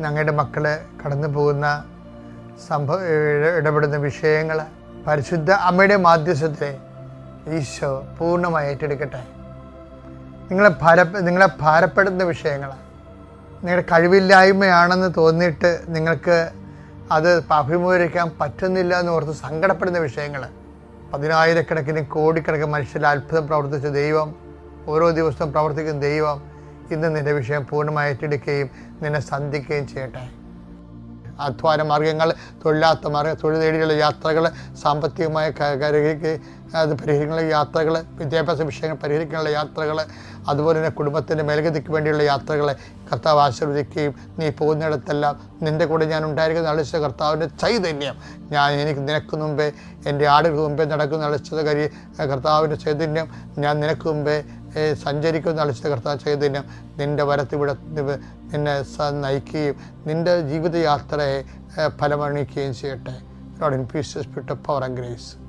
ഞങ്ങളുടെ മക്കൾ കടന്നു പോകുന്ന സംഭവ ഇട- ഇടപെടുന്ന വിഷയങ്ങൾ പരിശുദ്ധ അമ്മയുടെ മാധ്യസ്ഥത്തെ ഈശോ പൂർണമായി ഏറ്റെടുക്കട്ടെ. നിങ്ങളെ ഭാര നിങ്ങളെ ഭാരപ്പെടുന്ന വിഷയങ്ങൾ നിങ്ങളുടെ കഴിവില്ലായ്മയാണെന്ന് തോന്നിയിട്ട് നിങ്ങൾക്ക് അത് അഭിമുഖീകരിക്കാൻ പറ്റുന്നില്ല എന്ന് ഓർത്ത് സങ്കടപ്പെടുന്ന വിഷയങ്ങൾ പതിനായിരക്കണക്കിന് കോടിക്കണക്കിന് മനുഷ്യരിൽ അത്ഭുതം പ്രവർത്തിച്ച ദൈവം ഓരോ ദിവസവും പ്രവർത്തിക്കുന്ന ദൈവം ഇന്ന് നിന്റെ വിഷയം പൂർണമായി ഏറ്റെടുക്കുകയും നിന്നെ സന്ധിക്കുകയും ചെയ്യട്ടെ. അധ്വാന മാർഗങ്ങൾ തൊഴിലാത്ത മാർഗ തൊഴിൽ തേടിയുള്ള യാത്രകൾ സാമ്പത്തികമായ ക- കാര്യങ്ങൾക്ക് അത് പരിഹരിക്കാനുള്ള യാത്രകൾ വിദ്യാഭ്യാസ വിഷയങ്ങൾ പരിഹരിക്കാനുള്ള യാത്രകൾ അതുപോലെ തന്നെ കുടുംബത്തിന്റെ മേൽഗതിക്ക് വേണ്ടിയുള്ള യാത്രകൾ കർത്താവ് ആശീർവദിക്കുകയും നീ പോകുന്നിടത്തെല്ലാം നിന്റെ കൂടെ ഞാൻ ഉണ്ടായിരിക്കുന്ന അളിച്ച കർത്താവിന്റെ ചൈതന്യം ഞാൻ എനിക്ക് നിനക്ക് മുമ്പേ എന്റെ ആടുകൾക്ക് മുമ്പേ നടക്കുന്ന അളിച്ചത് കരി കർത്താവിന്റെ ചൈതന്യം ഞാൻ നിനക്ക് മുമ്പേ സഞ്ചരിക്കുന്ന അളിച്ച കർത്താവ് ചൈതന്യം നിന്റെ വരത്തിവിടെ നിന്നെ നയിക്കുകയും നിന്റെ ജീവിതയാത്രയെ ഫലമണിക്കുകയും ചെയ്യട്ടെ. Increase the spirit of power and